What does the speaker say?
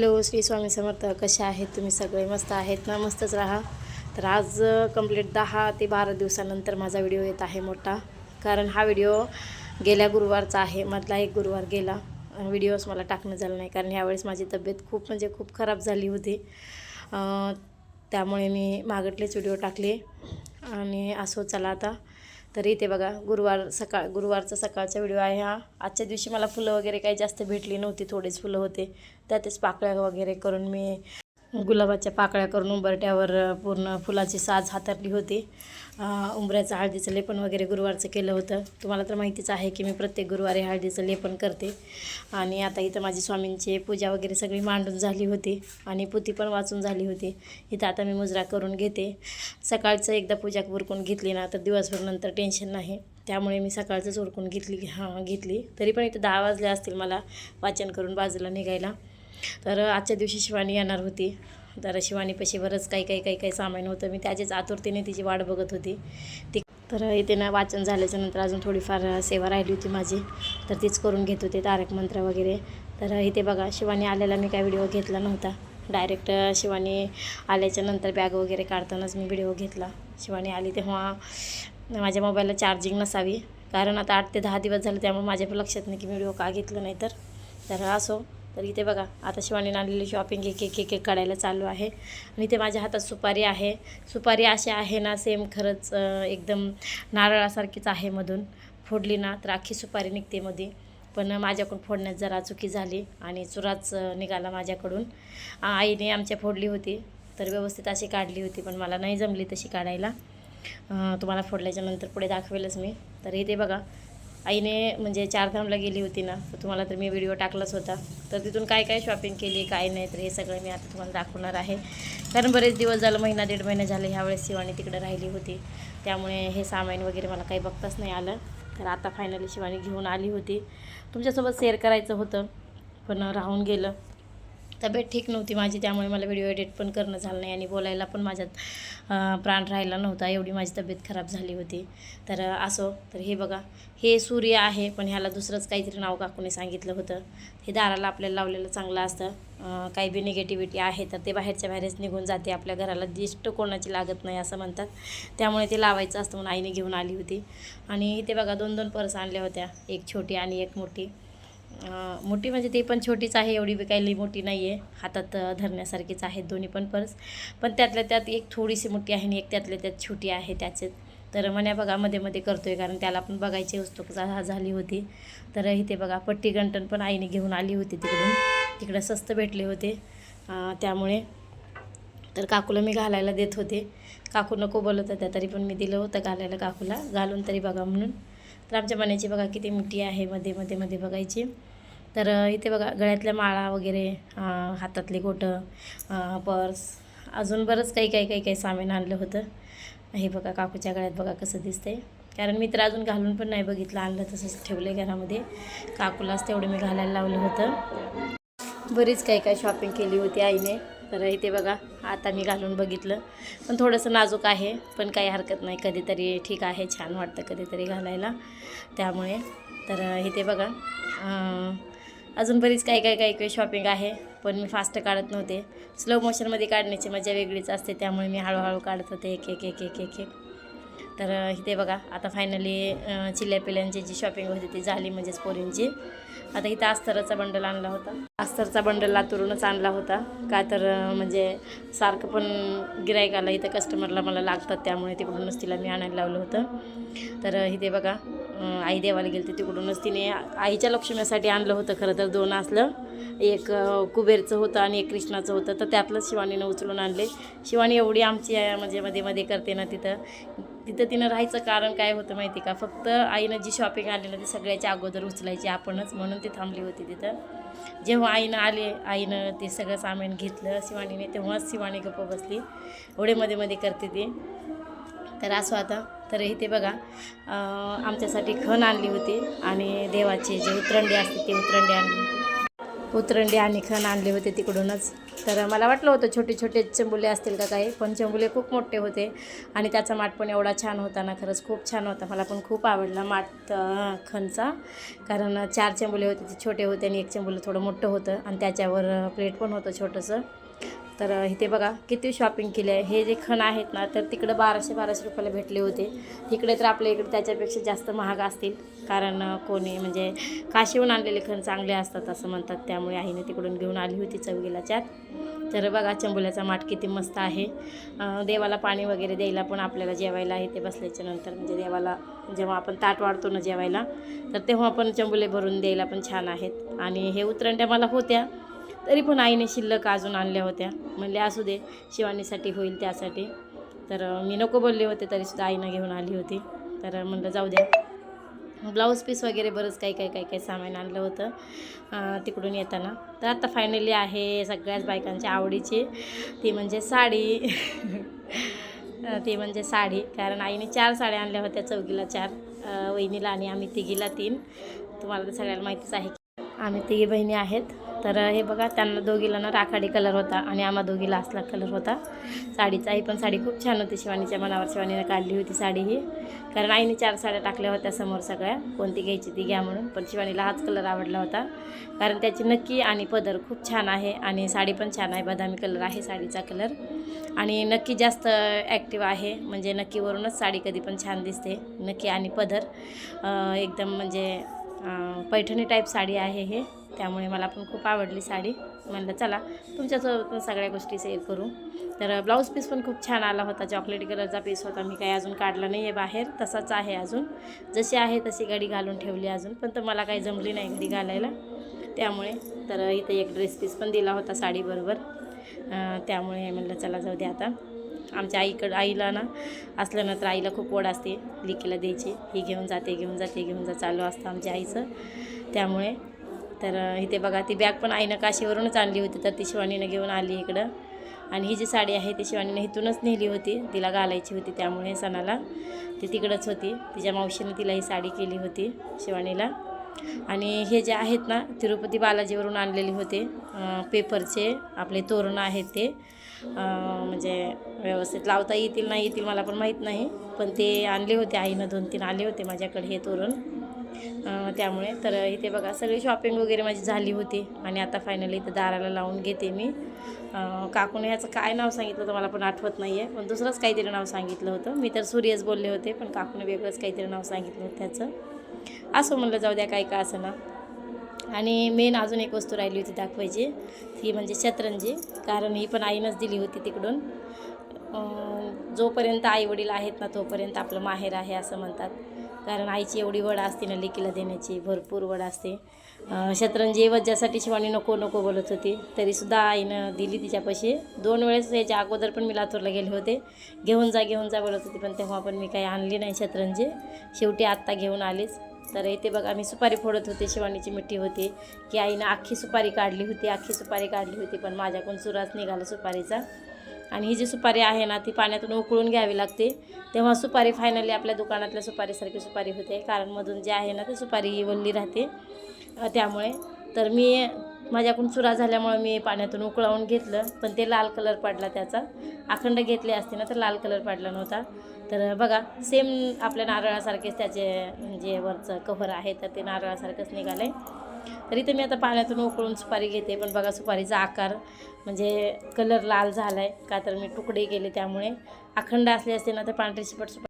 Hello Shri Swami Samarth. कसे आहेत तुम्ही सगळे? मस्त आहेत ना? मस्तच राहा. तर आज कंप्लीट दहा ते बारा दिवसानंतर माझा व्हिडिओ येत आहे मोठा. कारण हा व्हिडिओ गेल्या गुरुवारचा आहे. मधला एक गुरुवार गेला. व्हिडिओज मला टाकणं झालं नाही. कारण ह्यावेळेस माझी तब्येत खूप म्हणजे खूप खराब झाली होती. त्यामुळे मी मागटलेच व्हिडिओ टाकले. आणि असो चला आता. तर इथे बघा गुरुवार सकाळ गुरुवारचा सकाळचा व्हिडिओ आहे हा. आजच्या दिवशी मला फुलं वगैरे काही जास्त भेटली नव्हती थोडेच फुलं होते. त्यातच पाकळ्या वगैरे करून मी गुलाबाच्या पाकळ्या करून उंबरट्यावर पूर्ण फुलाची साज हाताळली होती. उंबऱ्याचं हळदीचं लेपन वगैरे गुरुवारचं केलं होतं. तुम्हाला तर माहितीच आहे की मी प्रत्येक गुरुवारी हळदीचं लेपन करते. आणि आता इथं माझी स्वामींची पूजा वगैरे सगळी मांडून झाली होती आणि पुती पण वाचून झाली होती. इथं आता मी मुजरा करून घेते. सकाळचं एकदा पूजा उरकून घेतली ना तर दिवसभर नंतर टेन्शन नाही. त्यामुळे मी सकाळचंच उरकून घेतली हां घेतली. तरी पण इथं दहा वाजले असतील मला वाचन करून बाजूला निघायला. तर आजच्या दिवशी शिवानी येणार होती. तर शिवानीपाशी बरंच काही काही काही काही सामान होतं. मी त्याचीच आतुरतेने तिची वाट बघत होती. ती तर इथे ना वाचन झाल्याच्यानंतर अजून थोडीफार सेवा राहिली होती माझी. तर तीच करून घेत होते तारक मंत्र वगैरे. तर इथे बघा शिवानी आलेला मी काय व्हिडिओ घेतला नव्हता. डायरेक्ट शिवानी आल्याच्यानंतर बॅग वगैरे काढतानाच मी व्हिडिओ घेतला. शिवानी आली तेव्हा माझ्या मोबाईलला चार्जिंग नसावी. कारण आता आठ ते दहा दिवस झाले त्यामुळे माझ्या पण लक्षात नाही की व्हिडिओ का घेतलं नाही तर तर असो. तर इथे बघा आता शिवानीने आणलेली शॉपिंग एक एक एक एक काढायला चालू आहे. आणि इथे माझ्या हातात सुपारी आहे. सुपारी अशी आहे ना सेम खरंच एकदम नारळासारखीच आहे मधून. फोडली ना तर अख्खी सुपारी निघते मध्ये पण माझ्याकडून फोडण्यात जरा चुकी झाली आणि चुराच निघाला माझ्याकडून. आईने आमच्या फोडली होती तर व्यवस्थित अशी काढली होती पण मला नाही जमली तशी काढायला. तुम्हाला फोडल्याच्या नंतर पुढे दाखवेलच मी. तर इथे बघा आईने म्हणजे चारधामला गेली होती ना तर तुम्हाला तर मी व्हिडिओ टाकलाच होता. तर तिथून काय काय शॉपिंग केली काय नाही तर हे सगळं मी आता तुम्हाला दाखवणार आहे. कारण बरेच दिवस झालं महिना दीड महिना झाले ह्यावेळेस शिवानी तिकडे राहिली होती. त्यामुळे हे सामान वगैरे मला काही बघताच नाही आलं. तर आता फायनली शिवानी घेऊन आली होती. तुमच्यासोबत शेअर करायचं होतं पण राहून गेलं. तब्येत ठीक नव्हती माझी त्यामुळे मला व्हिडिओ एडिट पण करणं झालं नाही आणि बोलायला पण माझ्यात प्राण राहिला नव्हता. एवढी माझी तब्येत खराब झाली होती. तर असो. तर हे बघा. हे सूर्य आहे पण ह्याला दुसरंच काहीतरी नाव काकूने सांगितलं होतं. हे दाराला आपल्याला लावलेलं चांगलं असतं. काही बी निगेटिव्हिटी आहे तर ते बाहेरच्या बाहेरच निघून जाते. आपल्या घराला दिष्ट कोणाची लागत नाही असं म्हणतात. त्यामुळे ते लावायचं असतं म्हणून आईने घेऊन आली होती. आणि इथे बघा दोन दोन पर्स आणल्या होत्या. एक छोटी आणि एक मोठी. मोठी म्हणजे ती पण छोटीच आहे एवढी बी काही लई मोठी नाही आहे हातात धरण्यासारखीच आहेत दोन्ही पण पर्स. पण त्यातल्या त्यात एक थोडीशी मोठी आहे आणि एक त्यातल्या त्यात छोटी आहे त्याचे तर म्हण्या बघा मध्ये मध्ये करतो आहे कारण त्याला पण बघायची उत्सुक झा- झाली होती. तर इथे बघा पट्टी गंटण पण आईने घेऊन आली होती तिकडून. तिकडं स्वस्त भेटले होते. त्यामुळे तर काकूला मी घालायला देत होते. काकू नको बोलत होत्या तरी पण मी दिलं होतं घालायला काकूला. घालून तरी बघा म्हणून. तर आमच्या मण्याची बघा किती मोठी आहे मध्ये मध्ये मध्ये बघायची. तर इथे बघा गळ्यातल्या माळा वगैरे हातातले गोटं पर्स अजून बरंच काही काही काही काही सामान आणलं होतं. हे बघा काकूच्या गळ्यात बघा कसं दिसतंय. कारण मी तर अजून घालून पण नाही बघितलं आणलं तसंच ठेवलं घरामध्ये. काकूलाच तेवढं मी घालायला लावलं होतं. बरीच काही काही शॉपिंग केली होती आईने. तर इथे बघा आता मी घालून बघितलं. पण थोडंसं नाजूक आहे पण काही हरकत नाही. कधीतरी ठीक आहे छान वाटतं कधीतरी घालायला. त्यामुळे तर इथे बघा अजून बरीच काही काही काही काही शॉपिंग आहे पण मी फास्ट काढत नव्हते. स्लो मोशनमध्ये काढण्याची मजा वेगळीच असते त्यामुळे मी हळूहळू काढत होते. एक एक एक एक एक एक. तर इथे बघा आता फायनली चिल्ल्या पिल्यांची जी शॉपिंग होती ती झाली म्हणजेच पोरींची. आता इथं अस्तराचा बंडल आणला होता. अस्तरचा बंडल लातूरूनच आणला होता. का तर म्हणजे सारखं पण गिरायकाला इथं कस्टमरला मला लागतात त्यामुळे तिकडूनच तिला मी आणायला लावलं होतं. तर इथे बघा आई देवाला गेली होती तिकडूनच तिने आईच्या लक्ष्मीसाठी आणलं होतं. खरं तर दोन असलं. एक कुबेरचं होतं आणि एक कृष्णाचं होतं. तर त्यातलंच शिवानीनं उचलून आणले. शिवानी एवढी आमची म्हणजे मध्ये मध्ये करते ना तिथं. तिथं तिनं राहायचं कारण काय होतं माहिती का? फक्त आईनं जी शॉपिंग आलेलं ते सगळ्याच्या अगोदर उचलायची आपणच म्हणून ती थांबली होती तिथं. जेव्हा आईनं आले आईनं ते सगळं सामान घेतलं शिवानीने तेव्हाच शिवानी गप्प बसली. एवढे मध्ये मध्ये करते ती. तर असं आता तर इथे बघा आमच्यासाठी खण आणली होती आणि देवाची जी उतरंडी असते ती उतरंडी आणली. होती उतरंडी आणि खण आणले होते तिकडूनच. तर मला वाटलं होतं छोटे छोटे चंबुले असतील का काही पण चंबुले खूप मोठे होते आणि त्याचा माठ पण एवढा छान होता ना खरंच खूप छान होता. मला पण खूप आवडला माठ खणचा. कारण चार चंबुले होते ते छोटे होते आणि एक चंबुलं थोडं मोठं होतं आणि त्याच्यावर प्लेट पण होतं छोटंसं. तर इथे बघा किती शॉपिंग केली आहे हे जे खण आहेत ना तर तिकडं बाराशे बाराशे रुपयाला भेटले होते. तिकडे तर आपल्या इकडे त्याच्यापेक्षा जास्त महाग असतील. कारण कोणी म्हणजे काशीहून आणलेले खण चांगले असतात असं म्हणतात. त्यामुळे आईने तिकडून घेऊन आली होती चौगीला चार तर बघा चंबुल्याचा माठ किती मस्त आहे. देवाला पाणी वगैरे द्यायला पण आपल्याला जेवायला इथे बसल्याच्या नंतर. म्हणजे देवाला जेव्हा आपण ताट वाढतो ना जेवायला तर तेव्हा पण चंबुले भरून द्यायला पण छान आहेत. आणि हे उतरंड्या मला होत्या. तरी पण आईने शिल्लक अजून आणल्या होत्या. म्हणले असू दे शिवानीसाठी होईल त्यासाठी. तर मी नको बोलले होते तरीसुद्धा आईनं घेऊन आली होती. तर म्हणलं जाऊ द्या. ब्लाऊज पीस वगैरे बरंच काही काही काही काही सामान आणलं होतं तिकडून येताना. तर आता फायनली आहे सगळ्याच बायकांच्या आवडीची. ती म्हणजे साडी. ती म्हणजे साडी. कारण आईने चार साड्या आणल्या होत्या चौकीला चार वहिनीला आणि आम्ही तिघीला तीन. तुम्हाला तर सगळ्याला माहितीच आहे की आम्ही तिघी बहिणी आहेत. तर हे बघा त्यांना दोघीला ना राखाडी कलर होता आणि आम्हा दोघीला असला कलर होता. साडीचा ही पण साडी खूप छान होती शिवानीच्या मनावर. शिवानीने काढली होती साडी ही. कारण आईने चार साड्या टाकल्या होत्या समोर सगळ्या. कोणती घ्यायची ती घ्या म्हणून. पण शिवानीला हाच कलर आवडला होता. कारण त्याची नक्की आणि पदर खूप छान आहे आणि साडी पण छान आहे. बदामी कलर आहे साडीचा कलर. आणि नक्की जास्त ॲक्टिव्ह आहे. म्हणजे नक्कीवरूनच साडी कधी पण छान दिसते. नक्की आणि पदर एकदम म्हणजे पैठणी टाईप साडी आहे हे. त्यामुळे मला पण खूप आवडली साडी. म्हणलं चला तुमच्यासोबत पण सगळ्या गोष्टी सेल करू. तर ब्लाऊज पीस पण खूप छान आला होता. चॉकलेट कलरचा पीस होता. मी काही अजून काढला नाही आहे बाहेर. तसाच आहे अजून. जशी आहे तशी घडी घालून ठेवली अजून. पण तर मला काही जमली नाही घडी घालायला. त्यामुळे तर इथे एक ड्रेस पीस पण दिला होता साडीबरोबर. त्यामुळे म्हणलं चला जाऊ दे आता. आमच्या आईकडं आईला ना असलं ना तर आईला खूप ओढ असते. लिकीला द्यायची. ही घेऊन जाते घेऊन जाते घेऊन जा चालू असतं आमच्या आईचं. त्यामुळे तर इथे बघा ती बॅग पण आईनं काशीवरूनच आणली होती. तर ती शिवानीनं घेऊन आली इकडं. आणि ही जी साडी आहे ती शिवानीनं इथूनच नेली होती. तिला घालायची होती. त्यामुळे सणाला ती तिकडंच होती. तिच्या मावशीने तिला ही साडी केली होती शिवानीला. आणि हे जे आहेत ना तिरुपती बालाजीवरून आणलेले होते पेपरचे आपले तोरण आहेत ते. म्हणजे व्यवस्थित लावता येतील नाही येतील मला पण माहीत नाही. पण ते आणले होते आईनं दोन तीन आले होते माझ्याकडे हे तोरण. त्यामुळे तर इथे बघा सगळी शॉपिंग वगैरे माझी झाली होती. आणि आता फायनली इथं दाराला लावून घेते मी. अं, काकूने ह्याचं काय नाव सांगितलं होतं मला पण आठवत नाही आहे पण दुसरंच काहीतरी नाव सांगितलं होतं. मी तर सूर्यच बोलले होते पण काकूने वेगळंच काहीतरी नाव सांगितलं होतं त्याचं. असं म्हणलं जाऊ द्या काय का असं ना. आणि मेन अजून एक वस्तू राहिली होती दाखवायची ती म्हणजे शतरंजी. कारण ही पण आईनंच दिली होती तिकडून. जोपर्यंत आई वडील आहेत ना तोपर्यंत आपलं माहेर आहे असं म्हणतात. कारण आईची एवढी वड असते ना लेकीला देण्याची भरपूर वड असते. शतरंजी वज्जासाठी शिवानी नको नको बोलत होती. तरीसुद्धा आईनं दिली तिच्यापाशी. दोन वेळेस याच्या अगोदर पण मी लातूरला गेले होते. घेऊन जा घेऊन जा बोलत होती पण तेव्हा पण मी काही आणली नाही शतरंजी. शेवटी आत्ता घेऊन आलीच. तर इथे बघा मी सुपारी फोडत होते शिवानीची मिठी होती की आईनं अख्खी सुपारी काढली होती अख्खी सुपारी काढली होती पण माझ्याकडून सुराच निघाला सुपारीचा. आणि ही जी सुपारी आहे ना ती पाण्यातून उकळून घ्यावी लागते. तेव्हा सुपारी फायनली आपल्या दुकानातल्या सुपारीसारखी सुपारी होते कारण मधून जे आहे ना ती सुपारी वल्ली राहते. त्यामुळे तर मी माझ्याकडून चुरा झाल्यामुळे मी पाण्यातून उकळवून घेतलं पण ते लाल कलर पडला त्याचा. अखंड घेतले असते ना तर लाल कलर पडला नव्हता. तर बघा सेम आपल्या नारळासारखेच त्याचे म्हणजे वरचं कव्हर आहे तर ते नारळासारखंच निघालं आहे तर इथे मी आता पाण्यातून उकळून सुपारी घेते पण बघा सुपारीचा आकार म्हणजे कलर लाल झाला आहे का तर मी तुकडे केले त्यामुळे. अखंड असले असते ना तर पांढरी चिपट सुपारी